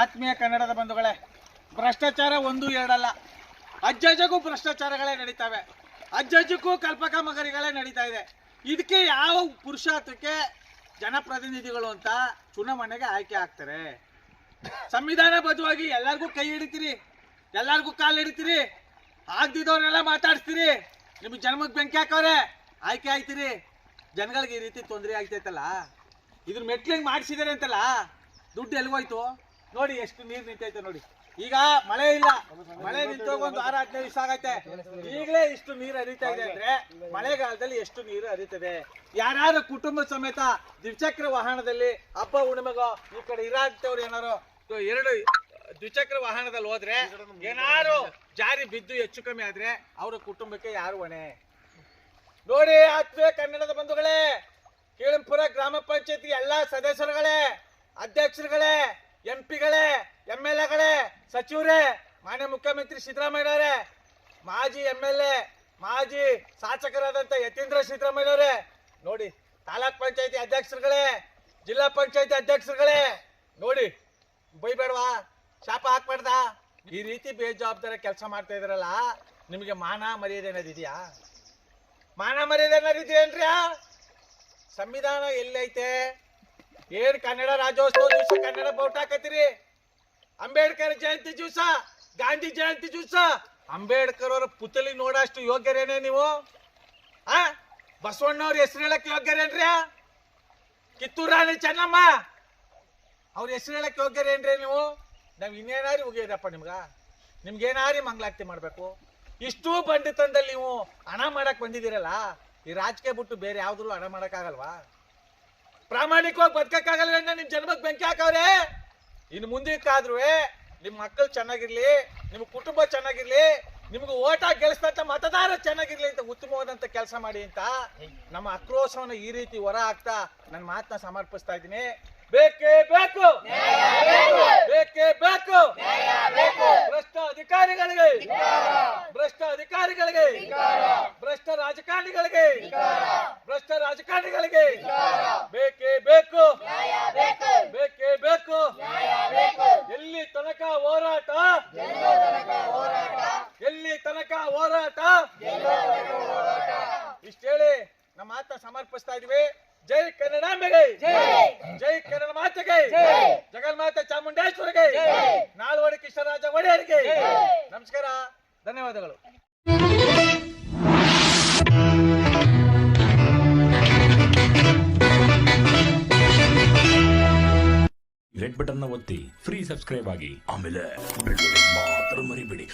ಆತ್ಮೀಯ ಕನ್ನಡದ ಬಂಧುಗಳೇ, ಭ್ರಷ್ಟಾಚಾರ ಒಂದು ಎರಡಲ್ಲ. ಅಜ್ಜಜ್ಜಗೂ ಭ್ರಷ್ಟಾಚಾರಗಳೇ ನಡೀತವೆ. ಅಜ್ಜಜ್ಜಕ್ಕೂ ಕಲ್ಪಕ ಮಗರಿಗಳೇ ನಡೀತಾ ಇದೆ. ಇದಕ್ಕೆ ಯಾವ ಪುರುಷಾರ್ಥಕ್ಕೆ ಜನಪ್ರತಿನಿಧಿಗಳು ಅಂತ ಚುನಾವಣೆಗೆ ಆಯ್ಕೆ ಆಗ್ತಾರೆ? ಸಂವಿಧಾನಬದ್ಧವಾಗಿ ಎಲ್ಲರಿಗೂ ಕೈ ಹಿಡಿತೀರಿ, ಎಲ್ಲರಿಗೂ ಕಾಲು ಹಿಡಿತೀರಿ, ಆಗ್ದಿದ್ದವ್ರನ್ನೆಲ್ಲ ಮಾತಾಡ್ತೀರಿ ನಿಮ್ಗೆ ಜನ್ಮಕ್ಕೆ ಬೆಂಕಿ ಹಾಕವ್ರೆ, ಆಯ್ಕೆ ಆಯ್ತೀರಿ. ಜನಗಳಿಗೆ ಈ ರೀತಿ ತೊಂದರೆ ಆಗ್ತೈತಲ್ಲ? ಇದ್ರ ಮೆಟ್ಲಿಂಗ್ ಮಾಡಿಸಿದಾರೆ ಅಂತಲ್ಲ? ದುಡ್ಡು ಎಲ್ಗೋಯ್ತು? ನೋಡಿ ಎಷ್ಟು ನೀರು ನಿಂತೈತೆ ನೋಡಿ. ಈಗ ಮಳೆ ಇಲ್ಲ. ಮಳೆ ನಿಂತೋಗಿ ಒಂದು ವಾರ ಹದಿನೈದು ದಿವಸ ಆಗೈತೆ. ಈಗಲೇ ಇಷ್ಟು ನೀರು ಹರಿತಾ ಇದೆ ಅಂದ್ರೆ ಮಳೆಗಾಲದಲ್ಲಿ ಎಷ್ಟು ನೀರು ಹರಿತದೆ? ಯಾರ್ಯಾರು ಕುಟುಂಬ ಸಮೇತ ದ್ವಿಚಕ್ರ ವಾಹನದಲ್ಲಿ ಹಬ್ಬ ಹುಣ್ಣಿಮೆಗೋ ಈ ಕಡೆ ಇರಾಂತವ್ರು ಏನಾರು ಎರಡು ದ್ವಿಚಕ್ರ ವಾಹನದಲ್ಲಿ ಹೋದ್ರೆ ಏನಾರು ಜಾರಿ ಬಿದ್ದು ಹೆಚ್ಚು ಕಮ್ಮಿ ಆದ್ರೆ ಅವರ ಕುಟುಂಬಕ್ಕೆ ಯಾರು ಹೊಣೆ? ನೋಡಿ ಆತ್ಮೀಯ ಕನ್ನಡದ ಬಂಧುಗಳೇ ಕೇಳಂಪುರ ಗ್ರಾಮ ಪಂಚಾಯತಿ ಎಲ್ಲಾ ಸದಸ್ಯರುಗಳೇ ಅಧ್ಯಕ್ಷರುಗಳೇ ಎಂ ಪಿಗಳೇ ಎಂ ಎಲ್ ಎಗಳೇ ಸಚಿವರೇ, ಮಾನ್ಯ ಮುಖ್ಯಮಂತ್ರಿ ಸಿದ್ದರಾಮಯ್ಯನವರೇ, ಮಾಜಿ ಎಂ ಎಲ್ ಎ ಮಾಜಿ ಶಾಸಕರಾದಂಥ ಯತೀಂದ್ರ ಸಿದ್ದರಾಮಯ್ಯನವರೇ, ನೋಡಿ, ತಾಲೂಕ್ ಪಂಚಾಯತಿ ಅಧ್ಯಕ್ಷರುಗಳೇ, ಜಿಲ್ಲಾ ಪಂಚಾಯತಿ ಅಧ್ಯಕ್ಷರುಗಳೇ, ನೋಡಿ ಬೈಬೇಡವಾ ಶಾಪ ಹಾಕ್ಬಾರ್ದ? ಈ ರೀತಿ ಬೇಜವಾಬ್ದಾರ ಕೆಲಸ ಮಾಡ್ತಾ ಇದ್ರಲ್ಲ, ನಿಮಗೆ ಮಾನ ಮರ್ಯಾದೆ ಅನ್ನೋದಿದೆಯಾ ಮಾನ ಮರ್ಯಾದೆ ಏನ್ರ್ಯಾ ಸಂವಿಧಾನ ಎಲ್ಲೈತೆ ಏನ್ ಕನ್ನಡ ರಾಜ್ಯೋತ್ಸವ ದಿವಸ ಕನ್ನಡ ಬೋಟ್ ಹಾಕತ್ತೀರಿ? ಅಂಬೇಡ್ಕರ್ ಜಯಂತಿ ದಿವಸ, ಗಾಂಧಿ ಜಯಂತಿ ದಿವಸ. ಅಂಬೇಡ್ಕರ್ ಅವರ ಪುತಲಿ ನೋಡಷ್ಟು ಯೋಗ್ಯರೇನೆ ನೀವು? ಆ? ಬಸವಣ್ಣವ್ರ ಹೆಸರು ಹೇಳಕ್ ಯೋಗ್ಯರೇನ್ರಿ? ಕಿತ್ತೂರು ರಾಣಿ ಚೆನ್ನಮ್ಮ. ಅವ್ರ ಹೆಸರು ಹೇಳಕ್ ಯೋಗ್ಯರೇನ್ರಿ ನೀವು? ನಾವ್ ಇನ್ನೇನಾರಿ ಮುಗಿಯೋದಪ್ಪ ನಿಮ್ಗ? ನಿಮ್ಗೇನಾರಿ ಮಂಗ್ಲಾಕ್ತಿ ಮಾಡ್ಬೇಕು? ಇಷ್ಟು ಬಂಡಿತನದಲ್ಲಿ ನೀವು ಹಣ ಮಾಡಕ್ ಬಂದಿದ್ದೀರಲ್ಲ? ಈ ರಾಜಕೀಯ ಬಿಟ್ಟು ಬೇರೆ ಯಾವ್ದ್ರು ಹಣ ಮಾಡಕ್ ಆಗಲ್ವಾ? ಪ್ರಾಮಾಣಿಕವಾಗಿ ಬದುಕಕ್ಕಾಗಲ್ಲ ನಿಮ್ ಜನ್ಮಕ್ಕೆ ಬೆಂಕಿ ಹಾಕವ್ರೆ. ಇನ್ನು ಮುಂದಕ್ಕಾದ್ರೂ ನಿಮ್ ಮಕ್ಕಳು ಚೆನ್ನಾಗಿರ್ಲಿ ನಿಮ್ ಕುಟುಂಬ ಚೆನ್ನಾಗಿರ್ಲಿ, ನಿಮ್ಗೆ ಓಟ ಗೆಲ್ಸ್ತಂತ ಮತದಾರ ಚೆನ್ನಾಗಿರ್ಲಿ ಅಂತ ಉತ್ತಮವಾದಂತ ಕೆಲಸ ಮಾಡಿ ಅಂತ ನಮ್ಮ ಆಕ್ರೋಶವನ್ನು ಈ ರೀತಿ ಹೊರ ಹಾಕ್ತಾ ನನ್ನ ಮಾತನ್ನ ಸಮರ್ಪಿಸ್ತಾ ಇದ್ದೀನಿ. ಬೇಕೇ ಬೇಕು. ಬೇಕೇ ಬೇಕು. ಭ್ರಷ್ಟ ಅಧಿಕಾರಿಗಳಿಗೆ. ಭ್ರಷ್ಟ ಅಧಿಕಾರಿಗಳಿಗೆ. ಭ್ರಷ್ಟ ರಾಜಕಾರಣಿಗಳಿಗೆ. ಭ್ರಷ್ಟ ರಾಜಕಾರಣಿಗಳಿಗೆ ಬೇಕೇ ಬೇಕು ಬೇಕೇ ಬೇಕು ಎಲ್ಲಿ ತನಕ ಹೋರಾಟ ಎಲ್ಲಿ ತನಕ ಹೋರಾಟ. ಇಷ್ಟ ಹೇಳಿ ನಮ್ಮ ಮಾತ ಸಮರ್ಪಿಸ್ತಾ ಇದೀವಿ. ಜೈ ಕನ್ನಡಾಂಬೆಗೆ ಜೈ. ಕನ್ನಡ ಮಾತೆಗೆ. ಜಗನ್ಮಾತೆ ಚಾಮುಂಡೇಶ್ವರಿಗೆ. ನಾಲ್ವಡಿ ಕೃಷ್ಣರಾಜ ಒಡೆಯರಿಗೆ. ನಮಸ್ಕಾರ ಧನ್ಯವಾದಗಳು. ರೆಡ್ ಬಟನ್ನ ಒತ್ತಿ ಫ್ರೀ ಸಬ್ಸ್ಕ್ರೈಬ್ ಆಗಿ. ಆಮೇಲೆ ಬೆಳ್ಳುಳ್ಳಿ